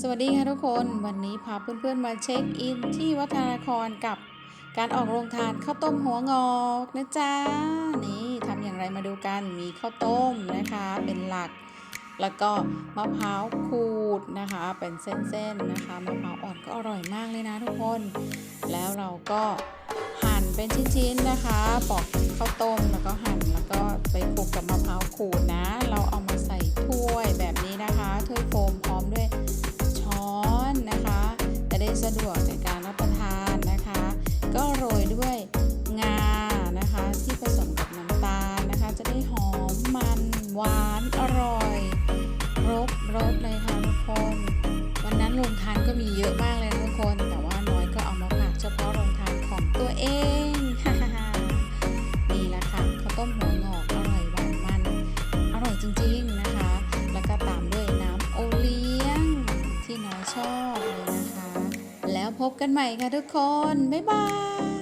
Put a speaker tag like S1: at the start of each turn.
S1: สวัสดีค่ะทุกคนวันนี้พาเพื่อนๆมาเช็คอินที่วัฒนครกับการออกโรงทานข้าวต้มหัวงอกนะจ๊ะนี่ทำอย่างไรมาดูกันมีข้าวต้มนะคะเป็นหลัก แล้วก็มะพร้าวขูดนะคะ เป็นเส้นๆนะคะมะพร้าวอ่อนก็อร่อยมากเลยนะทุกคน แล้วเราก็หั่นเป็นชิ้นๆนะคะ ปอกข้าวต้มแล้วก็หั่นแล้วก็ไปคลุกกับมะพร้าวขูดนะ เราเอามาใส่ถ้วยแบบนี้นะคะถ้วยโฟมพร้อมด้วย สะดวกในการรับประทานนะคะ ก็โรยด้วยงานะคะ ที่ผสมกับน้ำตาลนะคะ จะได้หอมมันหวานอร่อยรสรสเลยค่ะทุกคน วันนั้นโรงทานก็มีเยอะมากเลยทุกคนแต่ว่า พบกันใหม่ค่ะทุกคน บ๊ายบาย